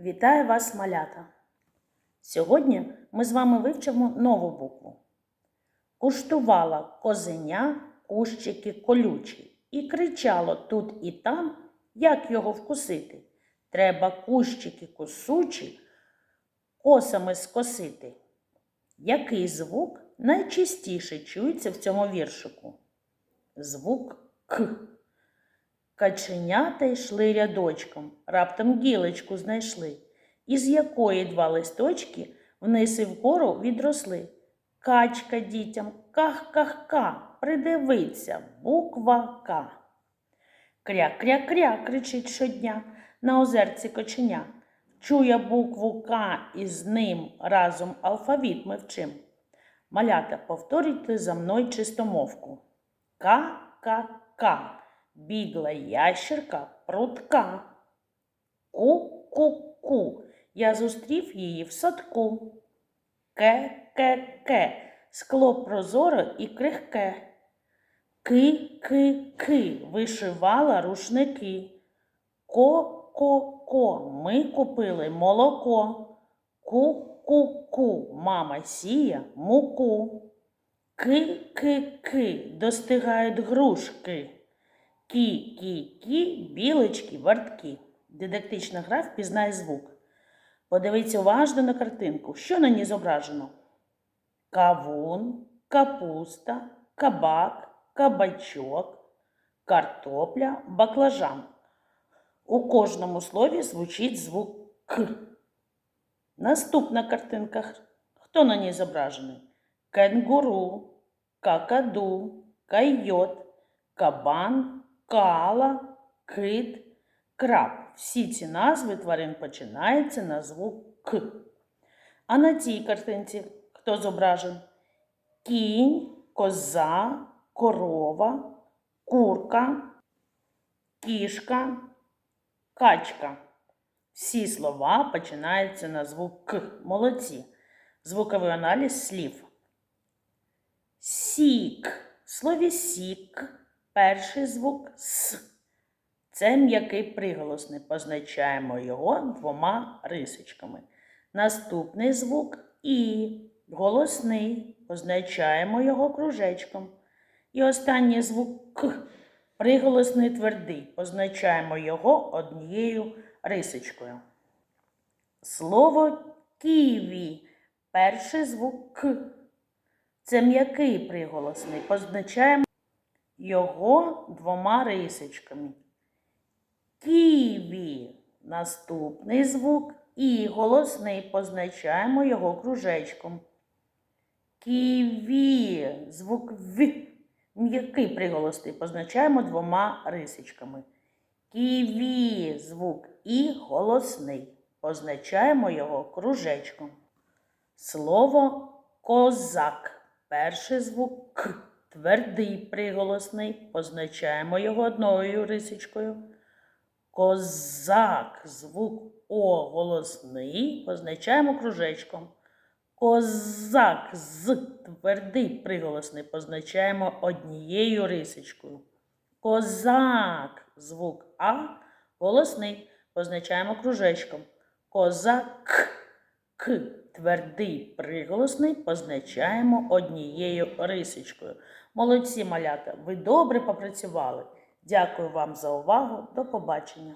Вітаю вас, малята! Сьогодні ми з вами вивчимо нову букву. Куштувала козеня кущики колючі і кричало тут і там, як його вкусити. Треба кущики косучі косами скосити. Який звук найчастіше чується в цьому віршику? Звук К. Каченята йшли рядочком, раптом гілочку знайшли, із якої два листочки вниз і вгору відросли. Качка дітям ках-ках-ка, придивиться, буква К. Кря-кря-кря кричить щодня на озерці коченя. Чує букву К і з ним разом алфавіт ми вчим. Малята, повторюйте за мною чистомовку. К-ка-ка. Бігла ящерка прутка. Ку-ку-ку. Я зустрів її в садку. Ке-ке-ке. Скло прозоре і крихке. Ки-ки-ки. Вишивала рушники. Ко-ко-ко. Ми купили молоко. Ку-ку-ку. Мама сіє муку. Ки-ки-ки. Достигають грушки. Кі-кі-кі, білочки, вартки. Дидактична гра впізнає звук. Подивіться уважно на картинку. Що на ній зображено? Кавун, капуста, кабак, кабачок, картопля, баклажан. У кожному слові звучить звук К. Наступна картинка. Хто на ній зображений? Кенгуру, какаду, койот, кабан, кала, кит, краб. Всі ці назви тварин починаються на звук К. А на цій картинці хто зображен? Кінь, коза, корова, курка, кішка, качка. Всі слова починаються на звук К. Молодці. Звуковий аналіз слів. Сік. В слові сік перший звук С. Це м'який приголосний. Позначаємо його двома рисочками. Наступний звук І. Голосний. Позначаємо його кружечком. І останній звук К. Приголосний твердий. Позначаємо його однією рисочкою. Слово ківі. Перший звук К. Це м'який приголосний. Позначаємо його двома рисочками. Ківі. Наступний звук і голосний позначаємо його кружечком. Ківі. Звук В. М'який приголосний позначаємо двома рисочками. Ківі. Звук І голосний. Позначаємо його кружечком. Слово козак. Перший звук К. Твердий приголосний. Позначаємо його одною рисочкою. Козак. Звук О голосний. Позначаємо кружечком. Козак з твердий приголосний позначаємо однією рисочкою. Козак. Звук А голосний позначаємо кружечком. Козак. К. Твердий приголосний позначаємо однією рисочкою. Молодці малята, ви добре попрацювали. Дякую вам за увагу. До побачення.